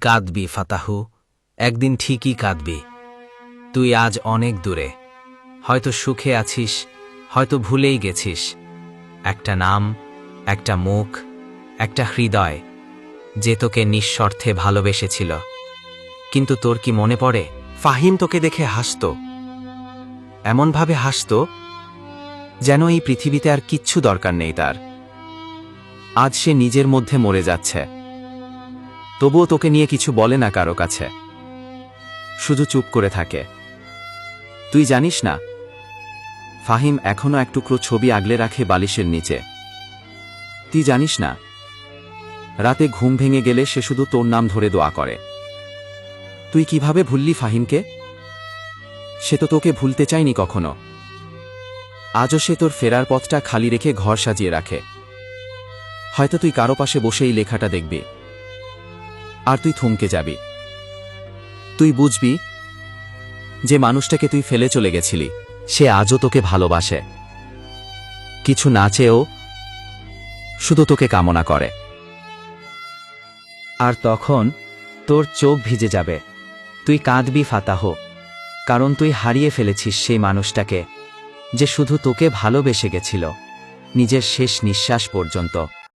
কাঁদবি, ফাতাহু। একদিন ঠিকই কাঁদবি। তুই আজ অনেক দূরে। হয়তো সুখে আছিস, হয়তো ভুলেই গেছিস। একটা নাম, একটা মুখ, একটা হৃদয়, যে তোকে নিঃস্বার্থে ভালোবেসেছিল। কিন্তু তোর কি মনে পড়ে? ফাহিম তোকে দেখে হাসত। এমনভাবে হাসত যেন এই পৃথিবীতে আর কিচ্ছু দরকার নেই তার। আজ সে নিজের মধ্যে মরে যাচ্ছে। তবুও তোকে নিয়ে কিছু বলে না কারও কাছে। শুধু চুপ করে থাকে। তুই জানিস না? ফাহিম এখনও এক টুকরো ছবি আগলে রাখে বালিশের নিচে। তুই জানিস না? রাতে ঘুম ভেঙে গেলে সে শুধু তোর নাম ধরে দোয়া করে। তুই কীভাবে ভুললি ফাহিমকে? সে তো তোকে ভুলতে চায়নি কখনো। আজও সে তোর ফেরার পথটা খালি রেখে ঘর সাজিয়ে রাখে। হয়তো তুই কারও পাশে বসে এই লেখাটা দেখবি। আর তুই থমকে যাবি। তুই বুঝবি যে মানুষটাকে তুই ফেলে চলে গেছিলি, সে আজও তোকে ভালোবাসে। কিছু না চেয়েও শুধু তোকে কামনা করে। আর তখন তোর চোখ ভিজে যাবে। তুই কাঁদবি ফাতাহ, কারণ তুই হারিয়ে ফেলেছিস সেই মানুষটাকে, যে শুধু তোকে ভালোবেসে গেছিল, নিজের শেষ নিঃশ্বাস পর্যন্ত।